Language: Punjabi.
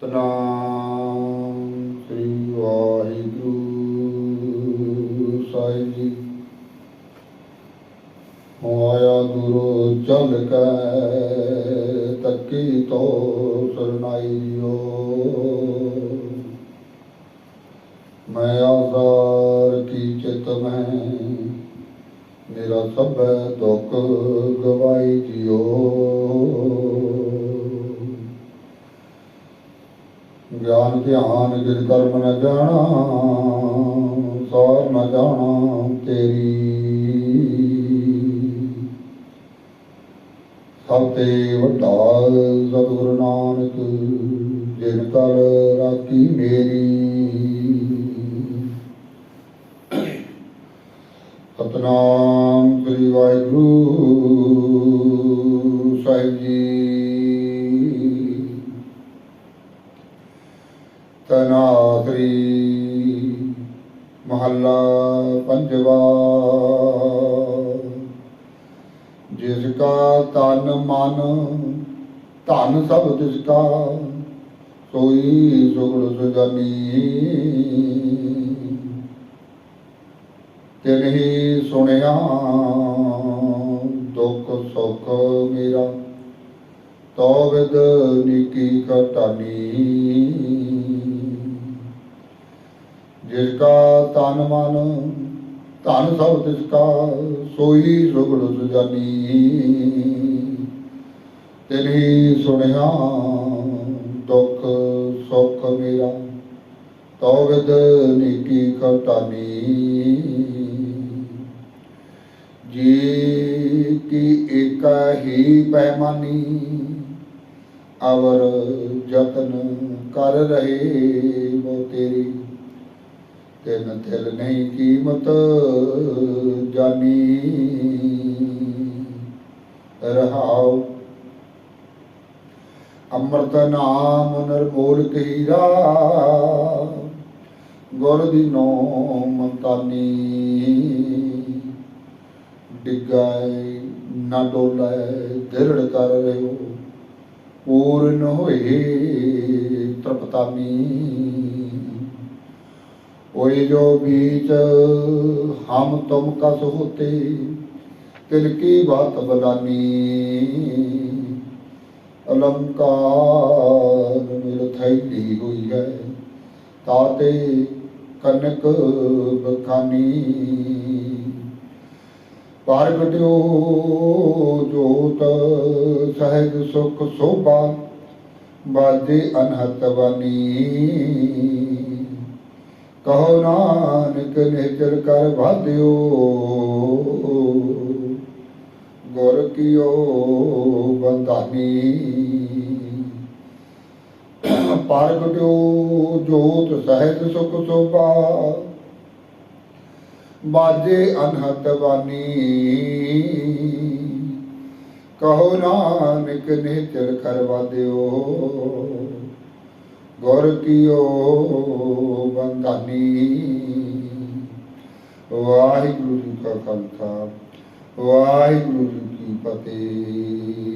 ਸਤਨਾਮ ਸ੍ਰੀ ਵਾਹਿਗੁਰੂ ਸਾਹਿਬ ਜੀ। ਮਾਇਆ ਗੁਰੂ ਚਲ ਕੈ ਤੱਕੀ ਤੋ ਸਰਨਾਈਓ। ਮੈਂ ਆਜ਼ਾਰ ਕੀ ਚਿਤ ਮੈਂ, ਮੇਰਾ ਸਭ ਦੁੱਖ ਗਵਾਈ ਦਿਓ ਗਿਆਨ ਧਿਆਨ ਜਿਸ ਕਰਮ ਨ ਜਾਣਾ, ਸਾਰ ਨ ਜਾਣਾ ਤੇਰੀ। ਸਭ ਤੇ ਵੱਡਾ ਸਤਿਗੁਰੂ ਨਾਨਕ, ਜਿਨ ਕਰ ਰਾਖੀ ਮੇਰੀ। ਸਤਨਾਮ ਸ੍ਰੀ ਵਾਹਿਗੁਰੂ ਸਾਹਿਬ ਜੀ। ਤਨਾਸਰੀ ਮਹੱਲਾ ਪੰਜਵਾ। ਜਿਸ ਕਾ ਤਨ ਮਨ, ਧਨ ਸਭ ਤਿਸ ਕਾ, ਸੋਈ ਸੁਗੜ ਸੁਗਨੀ ਤਿਨਹੀ ਸੁਣਿਆ, ਦੁੱਖ ਸੁਖ ਮੇਰਾ, ਤੋ ਵਿਦ ਨੀਕੀ ਕਟਾਨੀ ਜਿਸ ਕਾ ਤਨ ਮਨ, ਧਨ ਸਭ ਤਿਸ ਕਾ, ਸੋਈ ਸੁਗੜ ਸੁਜਾਨੀ। ਤਿਨਹੀ ਸੁਣਿਆ, ਦੁੱਖ ਸੁਖ ਮੇਰਾ ਤੋ ਵਿਦ ਨੀਕੀ ਕਟਾਨੀ ਜੀ ਕੀ ਏਕ ਹੀ ਪੈਮਾਨੀ ਅਵਰ ਜਤਨ ਕਰ ਰਹੇ ਮੋ ਤੇਰੀ। ਤਿਨ ਦਿਲ ਨਹੀਂ ਕੀਮਤ ਜਾਨੀ। ਰਹਾਉ। ਅੰਮ੍ਰਿਤ ਨਾਮ ਨਿਰਮੋਲ ਹੀਰਾ ਗੁਰ ਦੀ ਨੋ ਮਤਾਨੀ ਡਿਗਾਏ ਨਾ ਡੋਲੇ ਦਿਰੜ ਕਰ ਰਿਓ ਪੂਰਨ ਹੋਏ ਤ੍ਰਪਤਾਨੀ ओए जो बीच हम तुम कस होते तिल की बात बदानी अलंकार मिल थैली हुई है ताते कनक बखानी ਪ੍ਰਗਟਿਓ ਜੋਤ ਸਹਿਜ ਸੁਖ ਸੋਭਾ ਬਾਜੇ ਅਨਹਤ ਬਨੀ ਕਹੋ ਨਾਨਕ ਨੇਚਰ ਕਰ ਵਾਧਿਓ। ਗੁਰ ਕੀਓ ਬੰਦਾਨੀ ਪ੍ਰਗਟਿਓ ਜੋਤ ਸਹਿਜ ਸੁਖ ਸੋਭਾ। ਬਾਜੇ ਅਨਹਤ ਬਾਨੀ। ਕਹੋ ਨਾਨਕ ਨੇਚਰ ਕਰਵਾ ਦਿਓ ਗੁਰ ਕੀਓ ਬੰਧਾਨੀ। ਵਾਹਿਗੁਰੂ ਜੀ ਕਾ ਖਾਲਸਾ ਵਾਹਿਗੁਰੂ ਜੀ ਕੀ ਫਤਿਹ।